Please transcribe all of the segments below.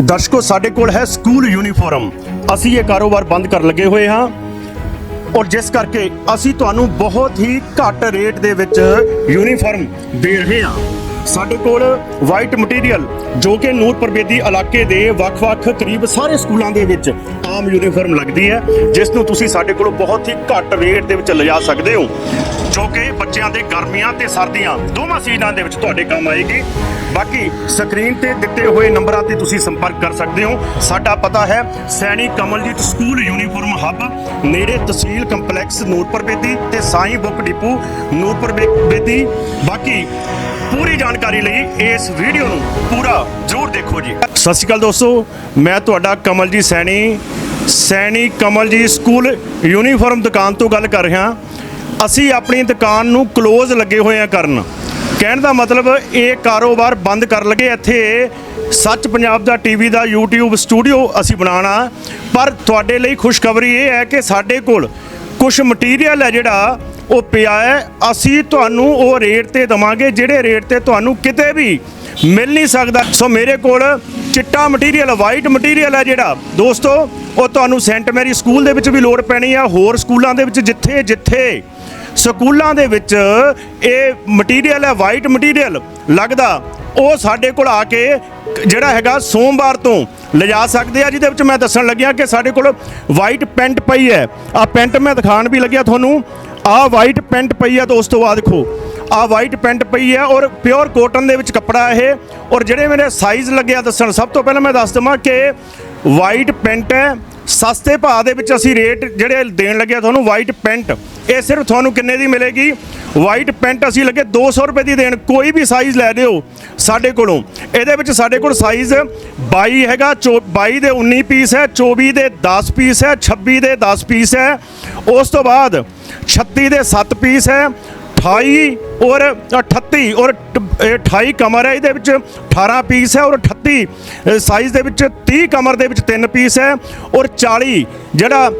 ਦਰਸ਼ਕੋ, ਸਾਡੇ ਕੋਲ ਹੈ ਸਕੂਲ ਯੂਨੀਫਾਰਮ। ਅਸੀਂ ਇਹ ਕਾਰੋਬਾਰ ਬੰਦ ਕਰਨ ਲੱਗੇ ਹੋਏ ਹਾਂ। ਔਰ ਜਿਸ ਕਰਕੇ ਅਸੀਂ ਤੁਹਾਨੂੰ ਬਹੁਤ ਹੀ ਘੱਟ ਰੇਟ ਦੇ ਵਿੱਚ ਯੂਨੀਫਾਰਮ ਦੇ ਰਹੇ ਹਾਂ। ਸਾਡੇ ਕੋਲ ਵਾਈਟ ਮਟੀਰੀਅਲ ਜੋ ਕਿ ਨੂਰਪੁਰ ਬੇਦੀ ਇਲਾਕੇ ਦੇ ਵੱਖ-ਵੱਖ ਕਰੀਬ ਸਾਰੇ ਸਕੂਲਾਂ ਦੇ ਵਿੱਚ ਆਮ ਯੂਨੀਫਾਰਮ ਲੱਗਦੀ ਹੈ ਜਿਸ ਨੂੰ ਤੁਸੀਂ ਸਾਡੇ ਕੋਲੋਂ ਬਹੁਤ ਹੀ ਘੱਟ ਰੇਟ ਦੇ ਵਿੱਚ ਲਿਜਾ ਸਕਦੇ ਹੋ, ਜੋ ਕਿ ਬੱਚਿਆਂ ਦੇ ਗਰਮੀਆਂ ਤੇ ਸਰਦੀਆਂ ਦੋਵਾਂ ਸੀਜ਼ਨਾਂ ਦੇ ਵਿੱਚ ਤੁਹਾਡੇ ਕੰਮ ਆਏਗੀ। ਬਾਕੀ ਸਕਰੀਨ ਤੇ ਦਿੱਤੇ ਹੋਏ ਨੰਬਰਾਂ ਤੇ ਤੁਸੀਂ ਸੰਪਰਕ ਕਰ ਸਕਦੇ ਹੋ। ਸਾਡਾ ਪਤਾ ਹੈ, Saini Kamaljit school uniform hub ਨੇੜੇ ਤਹਿਸੀਲ ਕੰਪਲੈਕਸ ਨੂਰਪੁਰ ਬੇਦੀ ਤੇ ਸਾਈਂ ਬੁੱਕ ਡਿਪੂ ਨੂਰਪੁਰ ਬੇਦੀ। ਬਾਕੀ ਪੂਰੀ ਜਾਣਕਾਰੀ ਲਈ ਇਸ ਵੀਡੀਓ ਨੂੰ ਪੂਰਾ ਜ਼ਰੂਰ ਦੇਖੋ ਜੀ। ਸਤਿ ਸ਼੍ਰੀ ਅਕਾਲ ਦੋਸਤੋ, ਮੈਂ ਤੁਹਾਡਾ ਕਮਲਜੀਤ ਸੈਣੀ ਸੈਣੀ ਕਮਲਜੀਤ ਸਕੂਲ ਯੂਨੀਫਾਰਮ ਦੁਕਾਨ ਤੋਂ ਗੱਲ ਕਰ ਰਿਹਾ। ਅਸੀਂ ਆਪਣੀ ਦੁਕਾਨ ਨੂੰ ਕਲੋਜ਼ ਲੱਗੇ ਹੋਏ ਆ ਕਰਨ। ਕਹਿਣ ਦਾ ਮਤਲਬ ਇਹ ਕਾਰੋਬਾਰ ਬੰਦ ਕਰ ਲਗੇ, ਇੱਥੇ ਸੱਚ ਪੰਜਾਬ ਦਾ ਟੀਵੀ ਦਾ YouTube ਸਟੂਡੀਓ ਅਸੀਂ ਬਣਾਉਣਾ। ਪਰ ਤੁਹਾਡੇ ਲਈ ਖੁਸ਼ਖਬਰੀ ਇਹ ਹੈ ਕਿ ਸਾਡੇ ਕੋਲ ਕੁਝ ਮਟੀਰੀਅਲ ਹੈ ਜਿਹੜਾ, ਉਹ ਪਿਆ ਹੈ। ਅਸੀਂ ਤੁਹਾਨੂੰ ਉਹ ਰੇਟ ਤੇ ਦਵਾਂਗੇ, ਜਿਹੜੇ ਰੇਟ ਤੇ ਤੁਹਾਨੂੰ ਕਿਤੇ ਵੀ ਮਿਲ ਨਹੀਂ ਸਕਦਾ। ਸੋ ਮੇਰੇ ਕੋਲ ਚਿੱਟਾ ਮਟੀਰੀਅਲ ਵਾਈਟ ਮਟੀਰੀਅਲ ਹੈ ਜਿਹੜਾ। ਦੋਸਤੋ, ਉਹ ਤੁਹਾਨੂੰ ਸੈਂਟ ਮੈਰੀ ਸਕੂਲ ਦੇ ਵਿੱਚ ਵੀ ਲੋੜ ਪੈਣੀ ਆ, ਹੋਰ ਸਕੂਲਾਂ ਦੇ ਵਿੱਚ ਜਿੱਥੇ ਜਿੱਥੇ। ਸਕੂਲਾਂ ਦੇ ਵਿੱਚ ਇਹ ਮਟੀਰੀਅਲ ਹੈ ਵਾਈਟ ਮਟੀਰੀਅਲ ਲੱਗਦਾ। ਉਹ ਸਾਡੇ ਕੋਲ ਆ ਕੇ ਜਿਹੜਾ ਹੈਗਾ, ਸੋਮਵਾਰ ਤੋਂ ਲਿਜਾ ਸਕਦੇ ਆ, ਜਿਹਦੇ ਵਿੱਚ ਮੈਂ ਦੱਸਣ ਲੱਗਿਆ ਕਿ ਸਾਡੇ ਕੋਲ ਵਾਈਟ ਪੈਂਟ ਪਈ ਹੈ। ਆ ਪੈਂਟ ਮੈਂ ਦਿਖਾਣ ਵੀ ਲੱਗਿਆ ਤੁਹਾਨੂੰ। ਆ ਵਾਈਟ ਪੈਂਟ ਪਈ ਹੈ ਦੋਸਤੋ ਆ ਦੇਖੋ। ਆ ਵਾਈਟ ਪੈਂਟ ਪਈ ਹੈ ਔਰ ਪਿਓਰ ਕੋਟਨ ਦੇ ਵਿੱਚ ਕੱਪੜਾ ਇਹ। ਔਰ ਜਿਹੜੇ ਮੇਰੇ ਸਾਈਜ਼ ਲੱਗਿਆ ਦੱਸਣ, ਸਭ ਤੋਂ ਪਹਿਲਾਂ ਮੈਂ ਦੱਸ ਦਵਾਂ ਕਿ ਵਾਈਟ ਪੈਂਟ ਹੈ, ਸਸਤੇ ਭਾਅ ਦੇ ਵਿੱਚ ਅਸੀਂ ਰੇਟ ਜਿਹੜੇ ਦੇਣ ਲੱਗੇ ਤੁਹਾਨੂੰ ਵਾਈਟ ਪੈਂਟ ਇਹ ਸਿਰਫ ਤੁਹਾਨੂੰ ਕਿੰਨੇ ਦੀ ਮਿਲੇਗੀ? ਵਾਈਟ ਪੈਂਟ ਅਸੀਂ ਲੱਗੇ 200 ਰੁਪਏ ਦੀ ਦੇਣ, ਕੋਈ ਵੀ ਸਾਈਜ਼ ਲੈ ਲਿਓ ਸਾਡੇ ਕੋਲੋਂ। ਇਹਦੇ ਵਿੱਚ ਸਾਡੇ ਕੋਲ ਸਾਈਜ਼ 22 ਹੈਗਾ, ਚੌ- 22 ਦੇ 19 ਪੀਸ ਹੈ 24 ਦੇ 10 ਪੀਸ ਹੈ 26 ਦੇ 10 ਪੀਸ ਹੈ। ਉਸ ਤੋਂ ਬਾਅਦ 36 ਦੇ 7 ਪੀਸ ਹੈ 28 ਔਰ 38 ਔਰ ਟ- 28 ਕਮਰ ਹੈ, ਇਹਦੇ ਵਿੱਚ 18 ਪੀਸ ਹੈ ਔਰ 38 ਸਾਈਜ਼ ਦੇ ਵਿੱਚ 30 ਕਮਰ ਦੇ ਵਿੱਚ 3 ਪੀਸ ਹੈ ਔਰ 40 ਜਿਹੜਾ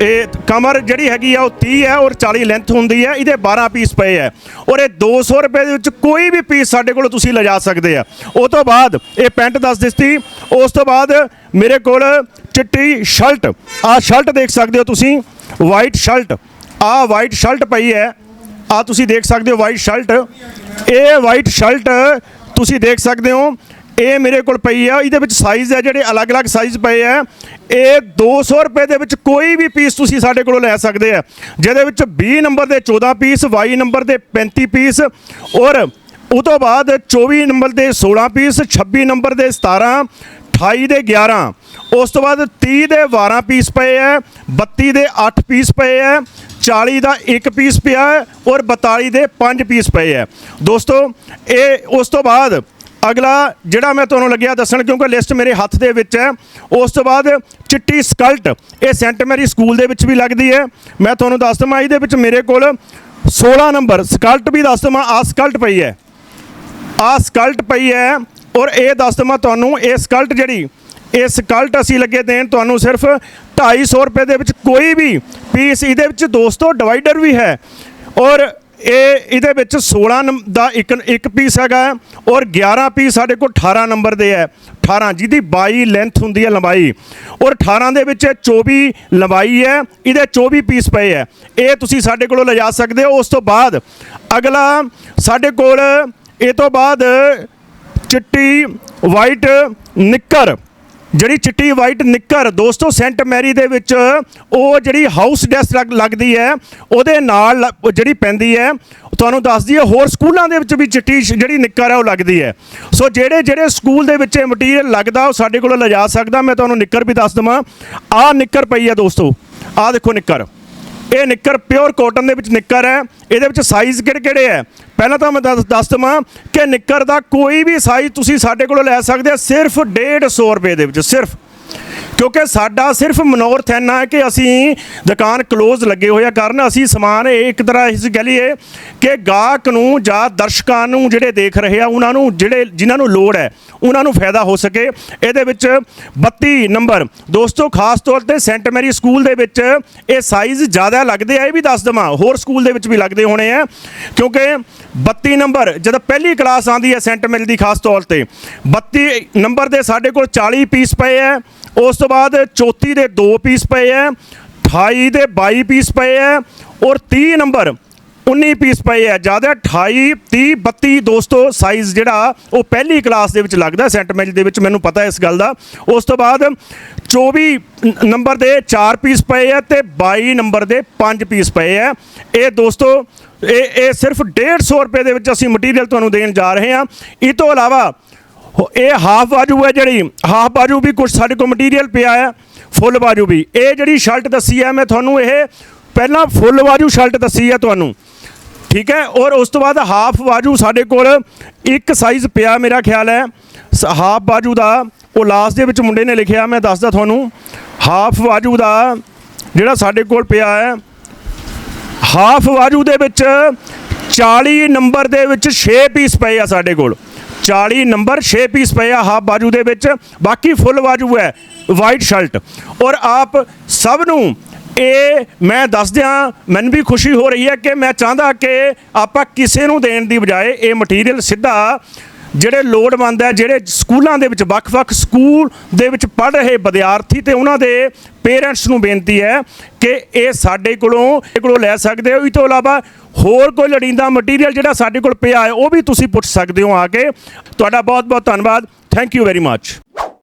ਇਹ ਕਮਰ ਜਿਹੜੀ ਹੈਗੀ ਆ ਉਹ 30 ਹੈ ਔਰ 40 ਲੈਂਥ ਹੁੰਦੀ ਹੈ, ਇਹਦੇ 12 ਪੀਸ ਪਏ ਹੈ ਔਰ ਇਹ 200 ਰੁਪਏ ਦੇ ਵਿੱਚ ਕੋਈ ਵੀ ਪੀਸ ਸਾਡੇ ਕੋਲ ਤੁਸੀਂ ਲਿਜਾ ਸਕਦੇ ਆ। ਉਹ ਤੋਂ ਬਾਅਦ ਇਹ ਪੈਂਟ ਦੱਸ ਦਿੱਤੀ, ਉਸ ਤੋਂ ਬਾਅਦ ਮੇਰੇ ਕੋਲ ਚਿੱਟੀ ਸ਼ਰਟ ਆ ਸ਼ਰਟ ਦੇਖ ਸਕਦੇ ਹੋ ਤੁਸੀਂ ਵਾਈਟ ਸ਼ਰਟ ਆ ਵਾਈਟ ਸ਼ਰਟ ਪਈ ਹੈ। ਆ ਤੁਸੀਂ ਦੇਖ ਸਕਦੇ ਹੋ ਵਾਈਟ ਸ਼ਰਟ ਇਹ ਵਾਈਟ ਸ਼ਰਟ ਤੁਸੀਂ ਦੇਖ ਸਕਦੇ ਹੋ। ਇਹ ਮੇਰੇ ਕੋਲ ਪਈ ਆ। ਇਹਦੇ ਵਿੱਚ ਸਾਈਜ਼ ਹੈ ਜਿਹੜੇ ਅਲੱਗ-ਅਲੱਗ ਸਾਈਜ਼ ਪਏ ਆ। ਇਹ 200 ਰੁਪਏ ਦੇ ਵਿੱਚ ਕੋਈ ਵੀ ਪੀਸ ਤੁਸੀਂ ਸਾਡੇ ਕੋਲੋਂ ਲੈ ਸਕਦੇ ਆ। ਜਿਹਦੇ ਵਿੱਚ 20 ਨੰਬਰ ਦੇ 14 ਪੀਸ 22 ਨੰਬਰ ਦੇ 35 ਪੀਸ ਔਰ ਉਹ ਤੋਂ ਬਾਅਦ 24 ਨੰਬਰ ਦੇ 16 ਪੀਸ 26 ਨੰਬਰ ਦੇ 17 28 ਦੇ 11 ਉਸ ਤੋਂ ਬਾਅਦ 30 ਦੇ 12 ਪੀਸ ਪਏ ਐ 32 ਦੇ 8 ਪੀਸ ਪਏ ਐ 40 ਦਾ 1 ਪੀਸ ਪਿਆ ਹੈ ਔਰ 42 ਦੇ 5 ਪੀਸ ਪਏ ਐ। ਦੋਸਤੋ, ਇਹ ਉਸ ਤੋਂ ਬਾਅਦ ਅਗਲਾ ਜਿਹੜਾ ਮੈਂ ਤੁਹਾਨੂੰ ਲੱਗਿਆ ਦੱਸਣ, ਕਿਉਂਕਿ ਲਿਸਟ ਮੇਰੇ ਹੱਥ ਦੇ ਵਿੱਚ ਹੈ ਉਸ ਤੋਂ ਬਾਅਦ ਚਿੱਟੀ ਸਕਲਟ, ਇਹ ਸੈਂਟ ਮੈਰੀ ਸਕੂਲ ਦੇ ਵਿੱਚ ਵੀ ਲੱਗਦੀ ਹੈ ਮੈਂ ਤੁਹਾਨੂੰ ਦੱਸ ਦਵਾਂ, ਇਹਦੇ ਵਿੱਚ ਮੇਰੇ ਕੋਲ 16 ਨੰਬਰ, ਸਕਲਟ ਵੀ ਦੱਸ ਦਵਾਂ ਆ ਸਕਲਟ ਪਈ ਹੈ ਆ ਸਕਲਟ ਪਈ ਹੈ ਔਰ ਇਹ ਦੱਸ ਦਵਾਂ ਤੁਹਾਨੂੰ, ਇਹ ਸਕਲਟ ਜਿਹੜੀ, ਇਹ ਸਕਲਟ ਅਸੀਂ ਲੱਗੇ ਦੇਣ ਤੁਹਾਨੂੰ ਸਿਰਫ 250 ਰੁਪਏ ਦੇ ਵਿੱਚ ਕੋਈ ਵੀ ਪੀਸ ਇਹਦੇ ਵਿੱਚ ਦੋਸਤੋ ਡਿਵਾਈਡਰ ਵੀ ਹੈ। ਔਰ ਇਹ ਇਹਦੇ ਵਿੱਚ 16 ਨੰਬ- ਦਾ ਇੱਕ ਇੱਕ ਪੀਸ ਹੈਗਾ ਔਰ 11 ਪੀਸ ਸਾਡੇ ਕੋਲ 18 ਨੰਬਰ ਦੇ ਹੈ। 18 ਜਿਹਦੀ 22 ਲੈਂਥ ਹੁੰਦੀ ਹੈ ਲੰਬਾਈ। ਔਰ 18 ਦੇ ਵਿੱਚ 24 ਲੰਬਾਈ ਹੈ, ਇਹਦੇ 24 ਪੀਸ ਪਏ ਹੈ। ਇਹ ਤੁਸੀਂ ਸਾਡੇ ਕੋਲੋਂ ਲਿਜਾ ਸਕਦੇ ਹੋ। ਉਸ ਤੋਂ ਬਾਅਦ ਅਗਲਾ ਸਾਡੇ ਕੋਲ, ਇਹ ਤੋਂ ਬਾਅਦ ਚਿੱਟੀ ਵਾਈਟ ਨਿੱਕਰ। ਜਿਹੜੀ ਚਿੱਟੀ ਵਾਈਟ ਨਿੱਕਰ, ਦੋਸਤੋ, ਸੈਂਟ ਮੈਰੀ ਦੇ ਵਿੱਚ ਉਹ ਜਿਹੜੀ ਹਾਊਸ ਡੈਸ ਲੱਗਦੀ ਹੈ, ਉਹਦੇ ਨਾਲ ਲ- ਜਿਹੜੀ ਪੈਂਦੀ ਹੈ, ਤੁਹਾਨੂੰ ਦੱਸ ਦਈਏ, ਹੋਰ ਸਕੂਲਾਂ ਦੇ ਵਿੱਚ ਵੀ ਚਿੱਟੀ ਜਿਹੜੀ ਨਿੱਕਰ ਹੈ, ਉਹ ਲੱਗਦੀ ਹੈ। ਸੋ ਜਿਹੜੇ ਜਿਹੜੇ ਸਕੂਲ ਦੇ ਵਿੱਚ ਇਹ ਮਟੀਰੀਅਲ ਲੱਗਦਾ, ਉਹ ਸਾਡੇ ਕੋਲੋਂ ਲਿਜਾ ਸਕਦਾ, ਮੈਂ ਤੁਹਾਨੂੰ ਨਿੱਕਰ ਵੀ ਦੱਸ ਦਵਾਂ। ਆਹ ਨਿੱਕਰ ਪਈ ਹੈ, ਦੋਸਤੋ। ਆਹ ਦੇਖੋ ਨਿੱਕਰ। ਇਹ ਨਿੱਕਰ ਪਿਓਰ ਕਾਟਨ ਦੇ ਵਿੱਚ ਨਿੱਕਰ ਹੈ। ਇਹਦੇ ਵਿੱਚ ਸਾਈਜ਼ ਕਿਹੜੇ ਕਿਹੜੇ ਹੈ? ਪਹਿਲਾਂ ਤਾਂ ਮੈਂ ਦੱਸ ਦੱਸ ਦਵਾਂ ਕਿ ਨਿੱਕਰ ਦਾ ਕੋਈ ਵੀ ਸਾਈਜ਼ ਤੁਸੀਂ ਸਾਡੇ ਕੋਲੋਂ ਲੈ ਸਕਦੇ ਆ ਸਿਰਫ 150 ਰੁਪਏ ਦੇ ਵਿੱਚ, ਸਿਰਫ। ਕਿਉਂਕਿ ਸਾਡਾ ਸਿਰਫ ਮਨੋਰਥ ਇੰਨਾ ਹੈ ਕਿ ਅਸੀਂ ਦੁਕਾਨ ਕਲੋਜ਼ ਲੱਗੇ ਹੋਏ ਆ ਕਰਨ। ਅਸੀਂ ਸਮਾਨ ਇਹ ਇੱਕ ਤਰ੍ਹਾਂ ਇਸ ਕਹਿ ਲਈਏ ਕਿ ਗਾਹਕ ਨੂੰ ਜਾਂ ਦਰਸ਼ਕਾਂ ਨੂੰ ਜਿਹੜੇ ਦੇਖ ਰਹੇ ਆ, ਉਹਨਾਂ ਨੂੰ ਜਿਹੜੇ ਜਿਨ੍ਹਾਂ ਨੂੰ ਲੋੜ ਹੈ, ਉਹਨਾਂ ਨੂੰ ਫਾਇਦਾ ਹੋ ਸਕੇ। ਇਹਦੇ ਵਿੱਚ 32 ਨੰਬਰ, ਦੋਸਤੋ ਖਾਸ ਤੌਰ ਤੇ ਸੈਂਟ ਮੈਰੀ ਸਕੂਲ ਦੇ ਵਿੱਚ ਇਹ ਸਾਈਜ਼ ਜ਼ਿਆਦਾ ਲੱਗਦੇ ਆ, ਇਹ ਵੀ ਦੱਸ ਦਵਾਂ, ਹੋਰ ਸਕੂਲ ਦੇ ਵਿੱਚ ਵੀ ਲੱਗਦੇ ਹੋਣੇ ਆ। ਕਿਉਂਕਿ 32 ਨੰਬਰ, ਜਦੋਂ ਪਹਿਲੀ ਕਲਾਸ ਆਂਦੀ ਹੈ ਸੈਂਟ ਮੈਰੀ ਦੀ ਖਾਸ ਤੌਰ ਤੇ 32 ਨੰਬਰ ਦੇ ਸਾਡੇ ਕੋਲ 40 ਪੀਸ ਪਏ ਆ। ਉਸ ਤੋਂ ਬਾਅਦ 34 ਦੇ 2 ਪੀਸ ਪਏ ਆ 28 ਦੇ 22 ਪੀਸ ਪਏ ਆ ਔਰ 30 ਨੰਬਰ 19 ਪੀਸ ਪਏ ਆ ਜ਼ਿਆਦਾ 28 30 32 ਦੋਸਤੋ ਸਾਈਜ਼ ਜਿਹੜਾ ਉਹ ਪਹਿਲੀ ਕਲਾਸ ਦੇ ਵਿੱਚ ਲੱਗਦਾ ਸੈਂਟ ਦੇ ਵਿੱਚ ਮੈਨੂੰ ਪਤਾ ਇਸ ਗੱਲ ਦਾ। ਉਸ ਤੋਂ ਬਾਅਦ 24 ਨੰਬਰ ਦੇ 4 ਪੀਸ ਪਏ ਆ ਤੇ 22 ਨੰਬਰ ਦੇ 5 ਪੀਸ ਪਏ ਆ ਇਹ ਦੋਸਤੋ, ਇਹ ਇਹ ਸਿਰਫ 150 ਰੁਪਏ ਦੇ ਵਿੱਚ ਅਸੀਂ ਮਟੀਰੀਅਲ ਤੁਹਾਨੂੰ ਦੇਣ ਜਾ ਰਹੇ ਹਾਂ। ਇਹ ਤੋਂ ਇਲਾਵਾ ਇਹ ਹਾਫ ਬਾਜੂ ਹੈ ਜਿਹੜੀ ਹਾਫ ਬਾਜੂ ਵੀ ਕੁਝ ਸਾਡੇ ਕੋਲ ਮਟੀਰੀਅਲ ਪਿਆ ਹੈ ਫੁੱਲ ਬਾਜੂ ਵੀ। ਇਹ ਜਿਹੜੀ ਸ਼ਰਟ ਦੱਸੀ ਹੈ, ਮੈਂ ਤੁਹਾਨੂੰ ਇਹ ਪਹਿਲਾਂ ਫੁੱਲ ਬਾਜੂ ਸ਼ਰਟ ਦੱਸੀ ਹੈ ਤੁਹਾਨੂੰ। ਠੀਕ ਹੈ? ਔਰ ਉਸ ਤੋਂ ਬਾਅਦ ਹਾਫ ਬਾਜੂ ਸਾਡੇ ਕੋਲ ਇੱਕ ਸਾਈਜ਼ ਪਿਆ ਮੇਰਾ ਖਿਆਲ ਹੈ। ਸ- ਹਾਫ ਬਾਜੂ ਦਾ, ਉਹ ਲਾਸਟ ਦੇ ਵਿੱਚ ਮੁੰਡੇ ਨੇ ਲਿਖਿਆ, ਮੈਂ ਦੱਸਦਾ ਤੁਹਾਨੂੰ। ਹਾਫ ਬਾਜੂ ਦਾ ਜਿਹੜਾ ਸਾਡੇ ਕੋਲ ਪਿਆ ਹੈ ਹਾਫ ਬਾਜੂ ਦੇ ਵਿੱਚ 40 ਨੰਬਰ ਦੇ ਵਿੱਚ 6 ਪੀਸ ਪਏ ਆ ਸਾਡੇ ਕੋਲ। 40 ਨੰਬਰ 6 ਪੀਸ ਪਏ ਆ, ਹਾਫ ਬਾਜੂ ਦੇ ਵਿੱਚ, ਬਾਕੀ ਫੁੱਲ ਬਾਜੂ ਹੈ ਵਾਈਟ ਸ਼ਰਟ ਔਰ ਆਪ ਸਭ ਨੂੰ ਇਹ ਮੈਂ ਦੱਸ ਦਿਆਂ ਮੈਨੂੰ ਵੀ ਖੁਸ਼ੀ ਹੋ ਰਹੀ ਹੈ ਕਿ ਮੈਂ ਚਾਹੁੰਦਾ ਕਿ ਆਪਾਂ ਕਿਸੇ ਨੂੰ ਦੇਣ ਦੀ ਬਜਾਏ ਇਹ ਮਟੀਰੀਅਲ ਸਿੱਧਾ ਜਿਹੜੇ ਲੋੜਵੰਦ ਹੈ, ਜਿਹੜੇ ਸਕੂਲਾਂ ਦੇ ਵਿੱਚ ਵੱਖ-ਵੱਖ ਸਕੂਲ ਦੇ ਵਿੱਚ ਪੜ੍ਹ ਰਹੇ ਵਿਦਿਆਰਥੀ ਤੇ ਉਹਨਾਂ ਦੇ ਪੇਰੈਂਟਸ ਨੂੰ ਬੇਨਤੀ ਹੈ ਕਿ ਇਹ ਸਾਡੇ ਕੋਲੋਂ, ਇਹ ਕੋਲੋਂ ਲੈ ਸਕਦੇ ਹੋ। ਇਸ ਤੋਂ ਇਲਾਵਾ ਹੋਰ ਕੋਈ ਲੋੜੀਂਦਾ ਮਟੀਰੀਅਲ ਜਿਹੜਾ ਸਾਡੇ ਕੋਲ ਪਿਆ ਹੈ, ਉਹ ਵੀ ਤੁਸੀਂ ਪੁੱਛ ਸਕਦੇ ਹੋ ਆ ਕੇ। ਤੁਹਾਡਾ ਬਹੁਤ-ਬਹੁਤ ਧੰਨਵਾਦ। Thank you very much